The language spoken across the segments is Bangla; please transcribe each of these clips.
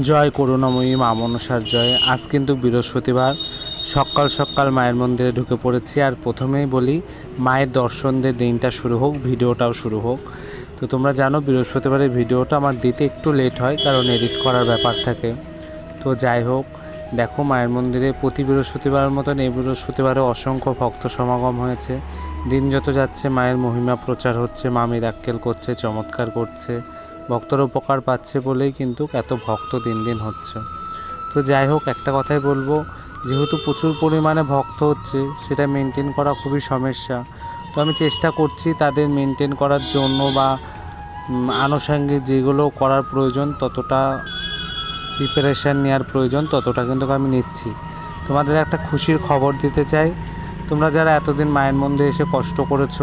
জয় করুণাময়ী মা মনসার জয়। আজ কিন্তু বৃহস্পতিবার। সকাল সকাল মায়ের মন্দিরে ঢুকে পড়েছি আর প্রথমেই বলি, মায়ের দর্শন দিয়ে দিনটা শুরু হোক, ভিডিওটাও শুরু হোক। তো তোমরা জানো, বৃহস্পতিবারের ভিডিওটা আমার দিতে একটু লেট হয়, কারণ এডিট করার ব্যাপার থাকে। তো যাই হোক, দেখো মায়ের মন্দিরে প্রতি বৃহস্পতিবারের মতন এই বৃহস্পতিবারে অসংখ্য ভক্ত সমাগম হয়েছে। দিন যত যাচ্ছে, মায়ের মহিমা প্রচার হচ্ছে, মা মিরাক্কেল করছে, চমৎকার করছে। ভক্তরা উপকার পাচ্ছে বলেই কিন্তু এত ভক্ত দিন দিন হচ্ছে। তো যাই হোক, একটা কথাই বলব, যেহেতু প্রচুর পরিমাণে ভক্ত হচ্ছে, সেটা মেনটেন করা খুবই সমস্যা। তো আমি চেষ্টা করছি তাদের মেনটেন করার জন্য বা আনুষঙ্গিক যেগুলো করার প্রয়োজন, ততটা প্রিপারেশান নেওয়ার প্রয়োজন, ততটা কিন্তু আমি নিচ্ছি। তোমাদের একটা খুশির খবর দিতে চাই, তোমরা যারা এতদিন মায়ের মন্দিরে এসে কষ্ট করেছ,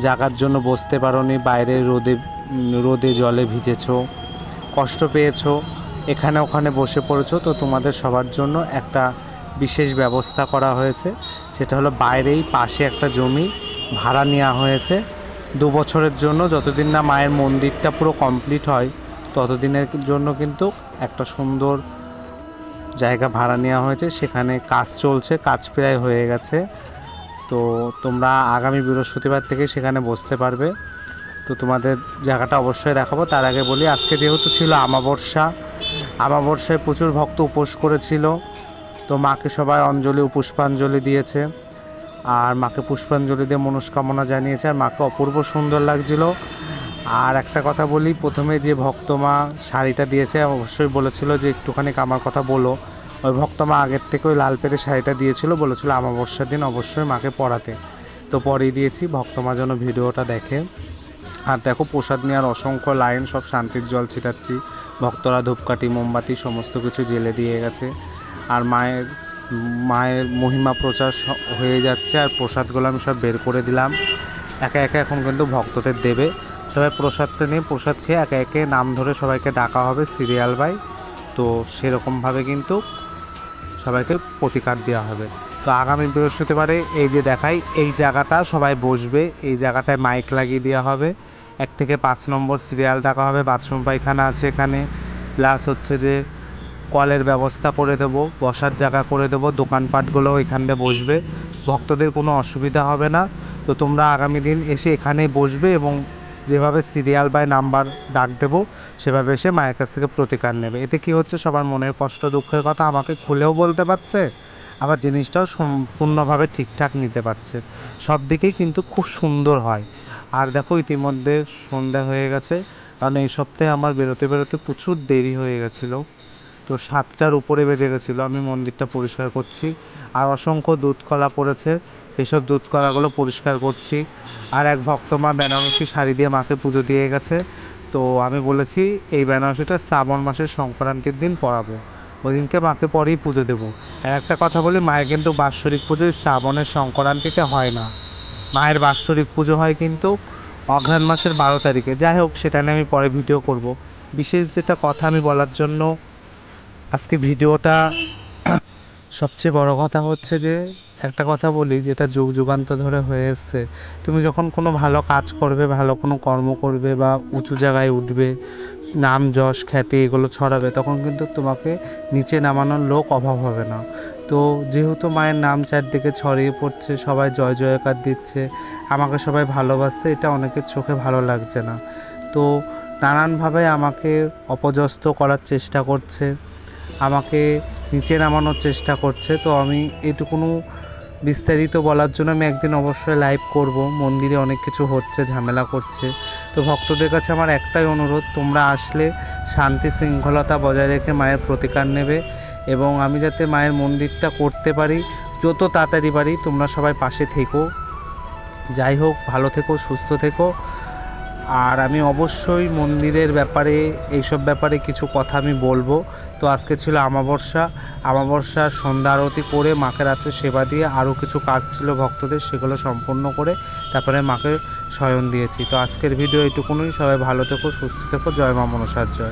জাগার জন্য বসতে পারোনি বাইরে রোদে রোদে জলে ভিজেছো, কষ্ট পেয়েছ, এখানে ওখানে বসে পড়েছো, তো তোমাদের সবার জন্য একটা বিশেষ ব্যবস্থা করা হয়েছে। সেটা হলো বাইরেই পাশে একটা জমি ভাড়া নেওয়া হয়েছে। দু বছরের জন্য যতদিন না মায়ের মন্দিরটা পুরো কমপ্লিট হয়, ততদিনের জন্য কিন্তু একটা সুন্দর জায়গা ভাড়া নেওয়া হয়েছে। সেখানে কাজ চলছে, কাজ প্রায় হয়ে গেছে। তো তোমরা আগামী বৃহস্পতিবার থেকে সেখানে বসতে পারবে। তো তোমাদের জায়গাটা অবশ্যই দেখাবো। তার আগে বলি, আজকে যেহেতু ছিল আমাবর্ষা আমাবর্ষায় প্রচুর ভক্ত উপোস করেছিল। তো মাকে সবাই অঞ্জলি, পুষ্পাঞ্জলি দিয়েছে। আর মাকে পুষ্পাঞ্জলি দিয়ে মনস্কামনা জানিয়েছে। আর মাকে অপূর্ব সুন্দর লাগছিল। আর একটা কথা বলি, প্রথমে যে ভক্ত মা শাড়িটা দিয়েছে, অবশ্যই বলেছিল যে একটুখানি আমার কথা বলো। ওই ভক্ত মা আগের থেকে ওই লাল পেরে শাড়িটা দিয়েছিল, বলেছিল আমাবস্যার দিন অবশ্যই মাকে পরাতে। তো পরিয়ে দিয়েছি, ভক্ত মা যেন ভিডিওটা দেখে। আর দেখো প্রসাদ নেওয়ার অসংখ্য লাইন, সব শান্তির জল ছিটাচ্ছি। ভক্তরা ধূপকাঠি, মোমবাতি, সমস্ত কিছু জেলে দিয়ে গেছে। আর মায়ের মায়ের মহিমা প্রচার হয়ে যাচ্ছে আর প্রসাদগুলো আমি সব বের করে দিলাম। একে একে এখন কিন্তু ভক্তদের দেবে। সবাই প্রসাদটা নিয়ে, প্রসাদ খেয়ে একে একে নাম ধরে সবাইকে ডাকা হবে সিরিয়াল বাই। তো সেরকমভাবে কিন্তু সবাইকে প্রতিকার দেওয়া হবে। তো আগামী বৃহস্পতিবারে এই যে দেখাই, এই জায়গাটা সবাই বসবে। এই জায়গাটায় মাইক লাগিয়ে দেওয়া হবে। এক থেকে পাঁচ নম্বর সিরিয়াল ডাকা হবে। বাথরুম পায়খানা আছে এখানে। প্লাস হচ্ছে যে কলের ব্যবস্থা করে দেবো, বসার জায়গা করে দেবো, দোকানপাটগুলো এখান দিয়ে বসবে। ভক্তদের কোনো অসুবিধা হবে না। তো তোমরা আগামী দিন এসে এখানেই বসবে এবং যেভাবে সিরিয়াল বাই নাম্বার ডাক দেবো, সেভাবে এসে মায়ের কাছ থেকে প্রতিকার নেবে। এতে কি হচ্ছে? সবার মনের কষ্ট দুঃখের কথা আমাকে খুলেও বলতে পারছে। আবার জিনিসটাও সম্পূর্ণভাবে ঠিকঠাক নিতে পারছে। সব দিকেই কিন্তু খুব সুন্দর হয়। আর দেখো ইতিমধ্যে সন্ধ্যা হয়ে গেছে। কারণ এই সপ্তাহে আমার বেরোতে বেরোতে প্রচুর দেরি হয়ে গেছিল। তো সাতটার উপরে বেজে গেছিল। আমি মন্দিরটা পরিষ্কার করছি। আর অসংখ্য দুধ কলা পড়েছে। এসব দুধ কলাগুলো পরিষ্কার করছি। আর এক ভক্ত মা বেনারসি শাড়ি দিয়ে মাকে পুজো দিয়ে গেছে। তো আমি বলেছি, এই বেনারসিটা শ্রাবণ মাসের সংক্রান্তির দিন পরাবো। ওই দিনকে মাকে পরেই পুজো দেবো। আর একটা কথা বলি, মায়ের কিন্তু বাৎসরিক পুজো শ্রাবণের সংক্রান্তিতে হয় না। মায়ের বাৎসরিক পুজো হয় কিন্তু অঘ্রাণ মাসের বারো তারিখে। যাই হোক, সেটা নিয়ে আমি পরে ভিডিও করব। বিশেষ যেটা কথা আমি বলার জন্য, আজকে ভিডিওটা সবচেয়ে বড় কথা হচ্ছে যে, একটা কথা বলি, যেটা যুগ যুগান্ত ধরে হয়ে এসছে। তুমি যখন কোনো ভালো কাজ করবে, ভালো কোনো কর্ম করবে বা উঁচু জায়গায় উঠবে নাম, যশ, খ্যাতি এগুলো ছড়াবে, তখন কিন্তু তোমাকে নিচে নামানোর লোক অভাব হবে না। তো যেহেতু মায়ের নাম চারদিকে ছড়িয়ে পড়ছে, সবাই জয় জয়কার দিচ্ছে, আমাকে সবাই ভালোবাসছে, এটা অনেকের চোখে ভালো লাগছে না। তো নানানভাবে আমাকে অপজস্ত করার চেষ্টা করছে, আমাকে নিচে নামানোর চেষ্টা করছে। তো আমি এটুকুনো বিস্তারিত বলার জন্য আমি একদিন অবশ্যই লাইভ করব। মন্দিরে অনেক কিছু হচ্ছে, ঝামেলা করছে। তো ভক্তদের কাছে আমার একটাই অনুরোধ, তোমরা আসলে শান্তি শৃঙ্খলতা বজায় রেখে মায়ের প্রতিকার নেবে এবং আমি যাতে মায়ের মন্দিরটা করতে পারি, যত তাড়াতাড়ি পারি তোমরা সবাই পাশে থেকো। যাই হোক, ভালো থেকো, সুস্থ থেকো। আর আমি অবশ্যই মন্দিরের ব্যাপারে, এইসব ব্যাপারে কিছু কথা আমি বলব। তো আজকে ছিল আমাবস্যা। আমাবস্যার সন্ধ্যা আরতি করে মাকে রাত্রে সেবা দিয়ে আরও কিছু কাজ ছিল ভক্তদের, সেগুলো সম্পূর্ণ করে তারপরে মাকে শয়ন দিয়েছি। তো আজকের ভিডিও এইটুকুনই। সবাই ভালো থেকো, সুস্থ থেকো। জয় মা মনসার জয়।